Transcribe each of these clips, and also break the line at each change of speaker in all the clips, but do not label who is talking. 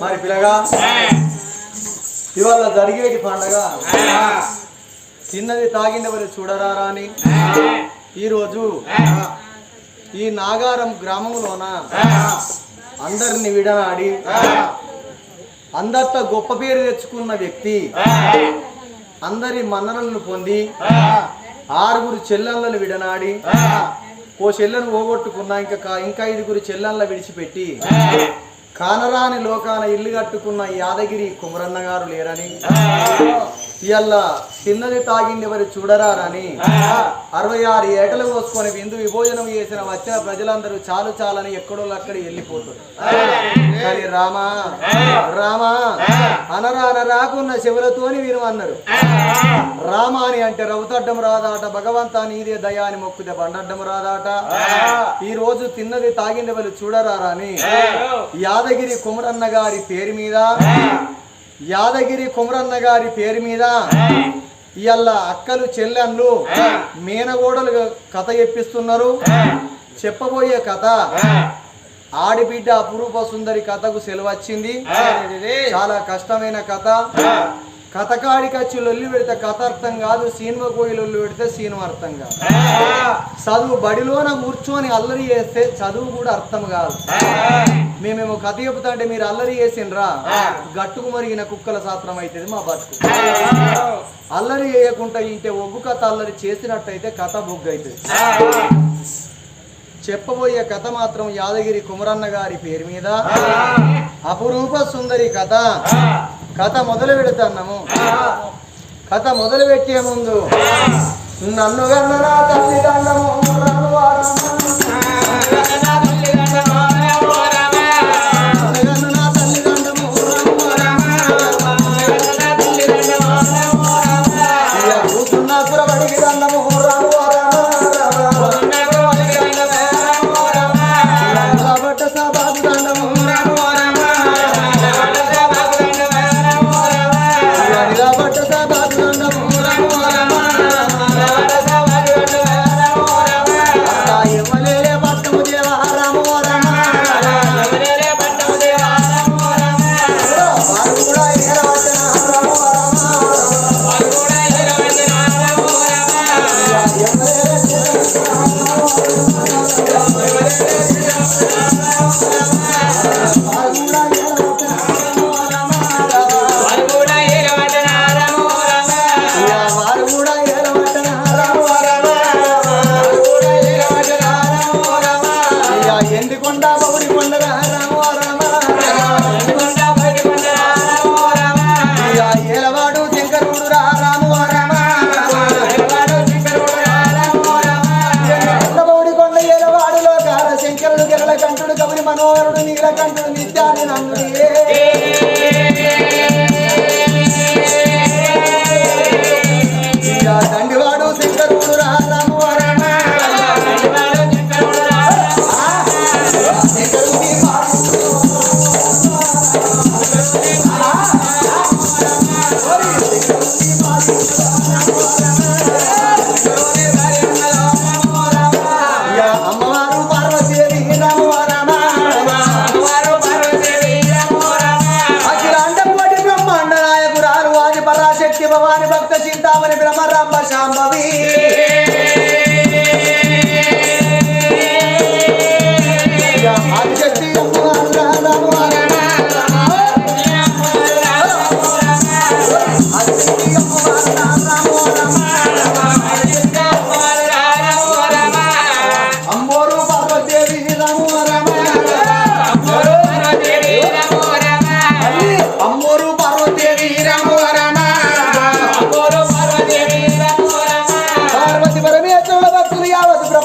మరి పిల్లగా ఇవాళ జరిగేటి పండగ. తిన్నది తాగిండవని చూడరా అని ఈరోజు ఈ నాగారం గ్రామంలోన అందరిని విడనాడి అందరితో గొప్ప పేరు తెచ్చుకున్న వ్యక్తి అందరి మన్ననలను పొంది ఆరుగురు చెల్లెళ్ళను విడనాడి ఓ చెల్లెను పోగొట్టుకున్నా ఇంకా ఇంకా ఐదుగురు చెల్లెళ్ళ విడిచిపెట్టి కానరాని లోకాన ఇల్లు కట్టుకున్న యాదగిరి కుమరన్న గారు లేరని. ఇవాళ తిన్నది తాగింది ఎవరు చూడరారని. అరవై ఆరు ఏటలు పోసుకొని విందు విభోజనం చేసిన వచ్చిన ప్రజలందరూ చాలు చాలని ఎక్కడో అక్కడ వెళ్ళిపోతారు. కానీ రామా రామా అనరా అనరాకున్న శివులతోని వీరు అన్నారు. రామ అని అంటే రవుతడ్డం రాదాట భగవంతా నీదే దయా అని మొక్కుతే బండడ్డం రాదాట. ఈ రోజు తిన్నది తాగింది వాళ్ళు చూడరారా అని యాదగిరి కుమరన్న గారి పేరు మీద యాదగిరి కుమరన్న గారి పేరు మీద ఇవాళ అక్కలు చెల్లెళ్ళు మేనగోడలు కథ చెప్పిస్తున్నారు చెప్పబోయే కథ ఆడిబిడ్డ అపురూప సుందరి కథకు సెలవు వచ్చింది చాలా కష్టమైన కథ. కథకాడికి వచ్చి లొల్లి పెడితే కథ అర్థం కాదు సినిమా పోయి లొల్లి పెడితే సినిమా అర్థం కాదు. చదువు బడిలోన కూర్చొని అల్లరి చేస్తే చదువు కూడా అర్థం కాదు. మేమేమో కథ చెబుతా అంటే మీరు అల్లరి చేసిండ్రా? గట్టుకు మరిగిన కుక్కల శాస్త్రం అవుతుంది మా బతుకు. అల్లరి చేయకుండా ఇంటే ఒగ్గు కథ అల్లరి చేసినట్టయితే కథ బొగ్గు అవుతుంది చెప్పబోయే కథ మాత్రం యాదగిరి కుమరన్న గారి పేరు మీద. అపురూప సుందరి కథ. కథ మొదలు పెడతాన్నాము. కథ మొదలు పెట్టే ముందు నన్ను గన్నరా తల్లి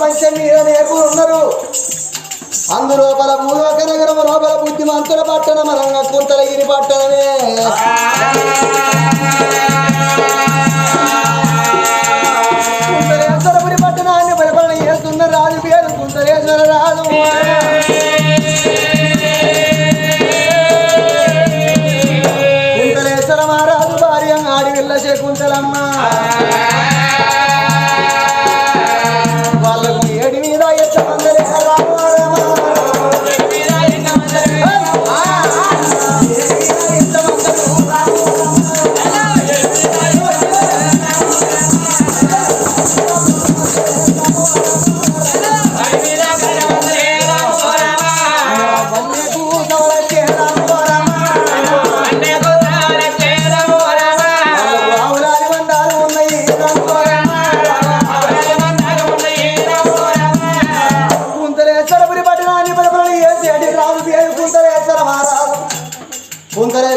ప్రపంచం మీద నేర్పుతున్నారు అందులోపల భూలోక నగరం లోపల బుద్ధిమంతుల పట్టణం రంగ కుంతలగిరి పట్టణమే. కుంతలేశ్వరపురి పట్టణాన్ని పరిపాలన చేస్తున్న రాజు పేరు కుంతలేశ్వర రాజు.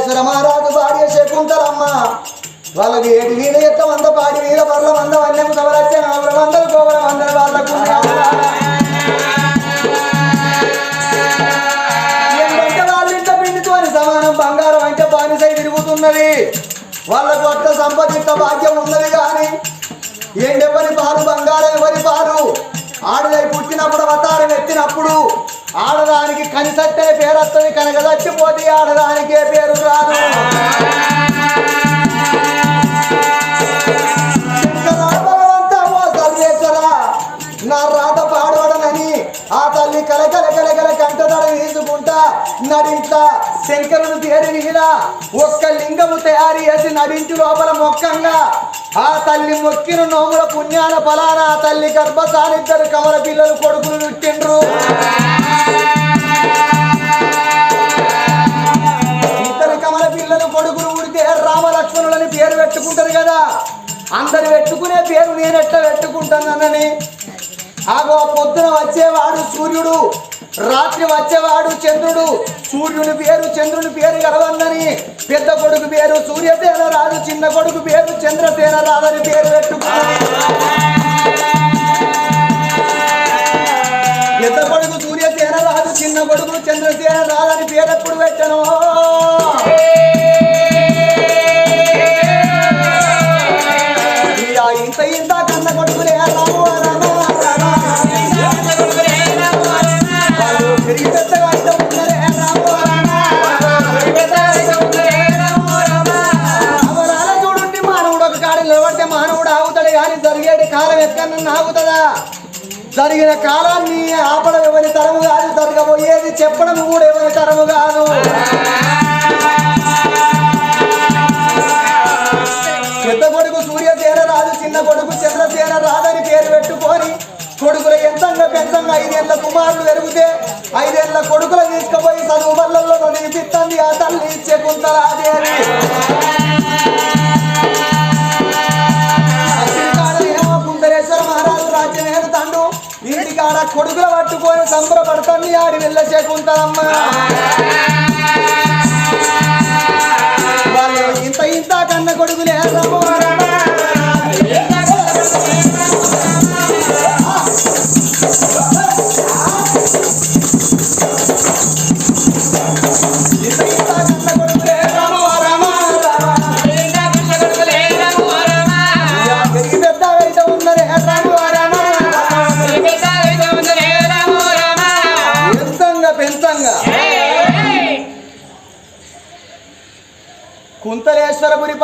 కుంతలేశ్వర మహారాజు భార్య శకుంతలమ్మ వాళ్ళకి ఏడు వీధ ఎట్ల వంద పాడి వీధ పర్ల వంద వన్యము కవరచ్చ ఆవిడ వందలు కోవల వందల వాళ్ళకు ఏంటంటే వాళ్ళ ఇంట పిండితోని సమానం బంగారం అంటే బానిసై తిరుగుతున్నది. వాళ్ళకు అట్ట సంపదింత భాగ్యం ఉన్నది కానీ ఏండెవరి పాలు బంగారం ఎవరి పాలు? ఆడదై పుట్టినప్పుడు అవతారం ఎత్తినప్పుడు ఆడదానికి కనిసత్తని పేరు కనుక చచ్చిపోతే ఆడదానికే పేరు రాదు నా రాత పాడవడనని ఆ తల్లి కలకల కలకల కంటదడ తీసుకుంటా నడింత. శంకరుడు తేరి మీద ఒక్క లింగము తయారు చేసి నడించు లోపల మొక్కంగా. ఆ తల్లి మొక్కిన నోముల పుణ్యాల ఫలాన ఆ తల్లి గర్భసానిద్దరు కమల పిల్లలు కొడుకులు పుట్టిండ్రు అందరు పెట్టుకునే పేరు నేను ఎట్లా పెట్టుకుంటానని ఆగో పొద్దున వచ్చేవాడు సూర్యుడు రాత్రి వచ్చేవాడు చంద్రుడు. సూర్యుని పేరు చంద్రుని పేరు గలవందని పెద్ద కొడుకు పేరు సూర్యసేన రాజు చిన్న కొడుకు పేరు చంద్రసేన రాదని పేరు పెట్టుకున్నాడు. పెద్ద కొడుకు సూర్యసేన రాజు చిన్న కొడుకు చంద్రసేన రాదని పేరు ఎప్పుడు పెట్టను? జరిగేటి కాలం ఎక్కడన్నా ఆగుతుందా? జరిగిన కాలాన్ని ఆపడం ఎవరి తరము కాదు జరగబోయేది చెప్పడం కూడా ఎవరి తరము కాదు. కుమారులు పెరిగితే ఐదేళ్ళ కొడుకులు తీసుకుపోయి చదువు బళ్ళల్లో నిలిపిస్తుంది ఆ తల్లి ఇచ్చే కుంతలాది అని. ఇంటికాడ కొడుకుల పట్టుకొని సంబరపడుతుంది ఆడి వెళ్ళ చేకుంటారమ్మ ఇంత ఇంత కన్న కొడుకులే రమ్మ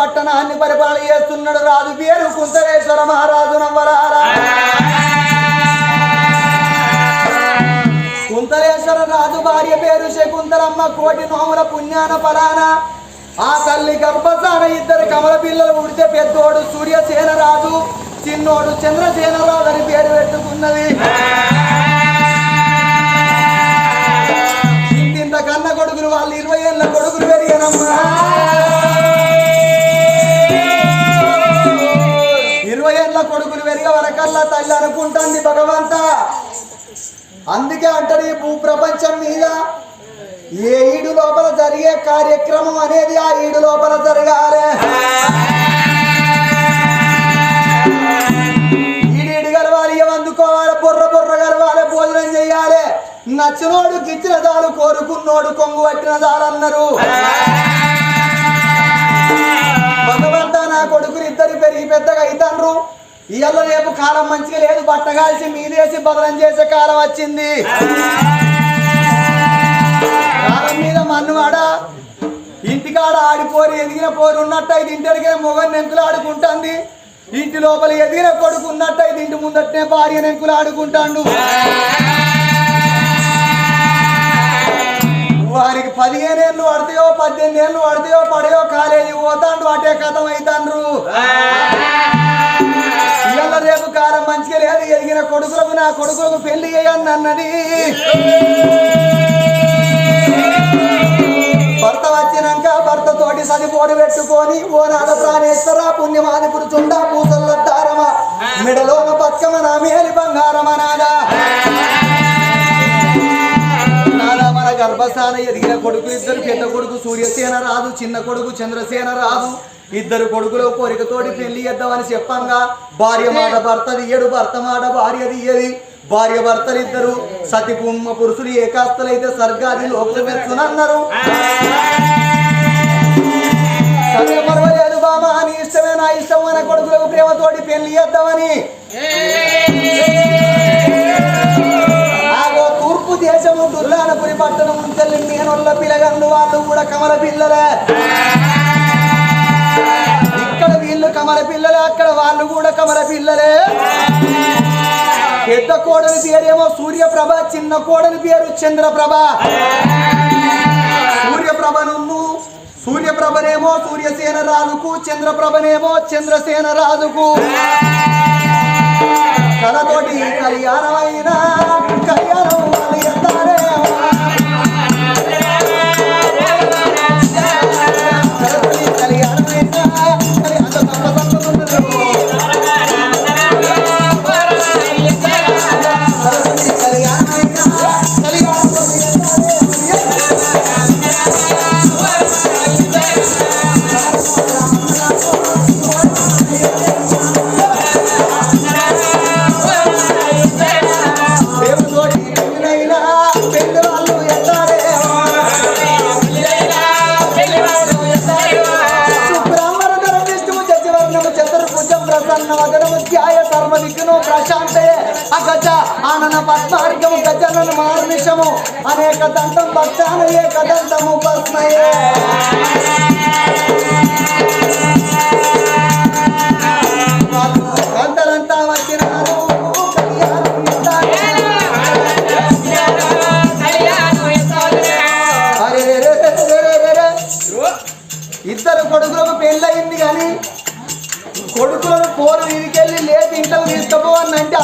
పట్టణాన్ని పరిపాలన చేస్తున్నాడు రాజు పేరు కుంతలేశ్వర మహారాజు కుంతలేశ్వర రాజు భార్య పేరు శకుంతలమ్మ కోటి నోముల పుణ్యాన పరాన. ఆ తల్లి గర్భసాన ఇద్దరు కమల పిల్లలు ఉడితే పెద్దోడు సూర్యసేన రాజు చిన్నోడు చంద్రసేన రాజు అని పేరు పెట్టుకున్నది. ఇంతింత కన్న కొడుకులు వాళ్ళు ఇరవై ఏళ్ళ కొడుకులు పెరిగానమ్మా కళ్ళ తల్లి అనుకుంటుంది భగవంత. అందుకే అంటాడు ఈ భూ ప్రపంచం మీద ఏ ఈడు లోపల జరిగే కార్యక్రమం అనేది ఆ ఈడు లోపల జరగాలి. ఈడీడు గలవాలి అందుకోవాలి బుర్ర బుర్ర గలవాలి భోజనం చేయాలి. నచ్చినోడు గిచ్చిన దాలు కోరుకున్నోడు కొంగు పట్టిన దాలు అన్నారు. భగవంత నా కొడుకులు ఇద్దరు పెరిగి పెద్దగా అవుతాన్రు. ఇవాళ రేపు కాలం మంచిగా లేదు బట్ట కాల్చి మీదేసి భద్రం చేసే కాలం వచ్చింది. కాలం మీద మన్నువాడ ఇంటికాడ ఆడిపోరు ఎదిగిన పోరు ఉన్నట్టయితే ఇంటి అడిగిన మొగన్ నెంకులు ఆడుకుంటుంది. ఇంటి లోపల ఎదిగిన కొడుకు ఉన్నట్టయితే ఇంటి ముందట్టే భార్య నెంకులు ఆడుకుంటాడు. వారికి పదిహేను ఏళ్ళు పడతాయో పద్దెనిమిది ఏళ్ళు పడతాయో పడయో కాలేజీ పోతాండు అటే కథం అవుతాండ్రు కొడుకులకు నా కొడుకులకు పెళ్ళి చేయండి అన్నది భర్త వచ్చినాక భర్త తోటి సదిపోటు పెట్టుకొని ఓ నాద ప్రాణేశ్వర పుణ్యమాది పురుచుండ పూసల్లట్టారమ మెడలోన బతుకమ్మ నా మేలి బంగారమ నాదా ఎదిగిన కొడుకు ఇద్దరు పెద్ద కొడుకు సూర్యసేన రాదు చిన్న కొడుకు చంద్రసేన రాదు. ఇద్దరు కొడుకులు కోరికతోటి పెళ్ళి చేద్దామని చెప్పంగా భార్య మాట భర్తది ఏడు భర్త మాట భార్యది ఏది? భార్య భర్తలు ఇద్దరు సతి పుమ్మ పురుషులు ఏకాస్తులైతే సర్గాది లోపల మెచ్చునన్నారు పర్వాలేదు బామా ఇష్టమే నా ఇష్టం అనే కొడుకులకు ప్రేమతోటి పెళ్ళి చేద్దామని. దేశము దుర్లానపురి పట్టణం ఉంచెల్లి నేనొల్ల పిలగండు వాళ్ళు కూడా కమల పిల్లలే. ఇక్కడ వీళ్ళు కమల పిల్లలే అక్కడ వాళ్ళు కూడా కమల పిల్లలే. పెద్ద కోడలి పేరేమో సూర్యప్రభ చిన్న కోడలి పేరు చంద్రప్రభ. సూర్యప్రభ నువ్వు సూర్యప్రభనేమో సూర్యసేన రాజుకు చంద్రప్రభనేమో చంద్రసేన రాజుకు. కలతోటి కళ్యాణమైన ఇద్దరు కొడుకులకు పెళ్ళయింది కానీ కొడుకులను పోరు వీధికెళ్ళి లేపి ఇంట్లో తీసుకుపోవాలంటే